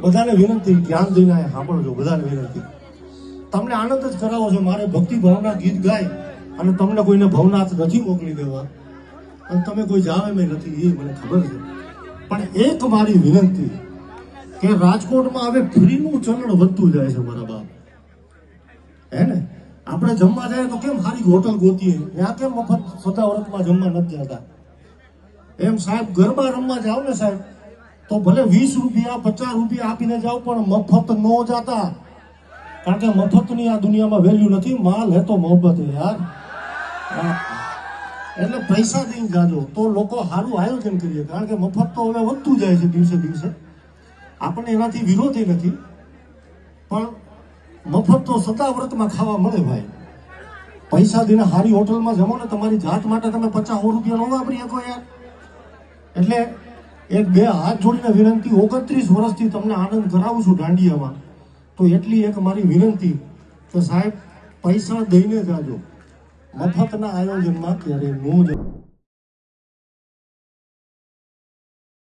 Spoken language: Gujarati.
બધાને વિનંતી, ધ્યાન દઈને સાંભળજો, બધાને વિનંતી. તમને આનંદ જ કરાવો છો, મારે ભક્તિ ભાવના ગીત ગાય અને તમને કોઈને ભવનાથ નથી મોકલી દેવા. અને તમે કોઈ જાવે મેં નથી, એ મને ખબર છે. પણ એક મારી વિનંતી કે રાજકોટમાં હવે ફ્રીનું ચલણ વધતું જાય છે, મારા બાપ. હે ને? આપણે જમવા જાય તો કેમ સારી હોટલ ગોતીએ? ત્યાં કેમ મફત વર્ષમાં જમવા નથી જતા? એમ સાહેબ, ગરબા રમવા જાવ ને સાહેબ. તો ભલે વીસ રૂપિયા, પચાસ રૂપિયા આપીને જાઓ, પણ મફત ન જાતા. કારણ કે મફતની આ દુનિયામાં વેલ્યુ નથી, માલ હે તો મોહબત યાર. એટલે પૈસા દઈને જાજો. તો લોકો સારું આયોજન કરીએ. કારણ કે મફત તો હવે વધતું જાય છે દિવસે દિવસે. આપણને એનાથી વિરોધી નથી. પણ મફત તો સતાવ્રતમાં ખાવા મળે ભાઈ. પૈસા દઈને સારી હોટલમાં જમો ને તમારી જાત માટે તમે પચાસ રૂપિયા ન વાપરી શકો યાર. એટલે એક બે હાથ જોડીને વિનંતી, ઓગણત્રીસ વર્ષથી તમને આનંદ કરાવું છું દાંડિયામાં. તો એટલી એક મારી વિનંતી કે સાહેબ, પૈસા દઈને જાજો. મફતના આયોજનમાં ક્યારેય ન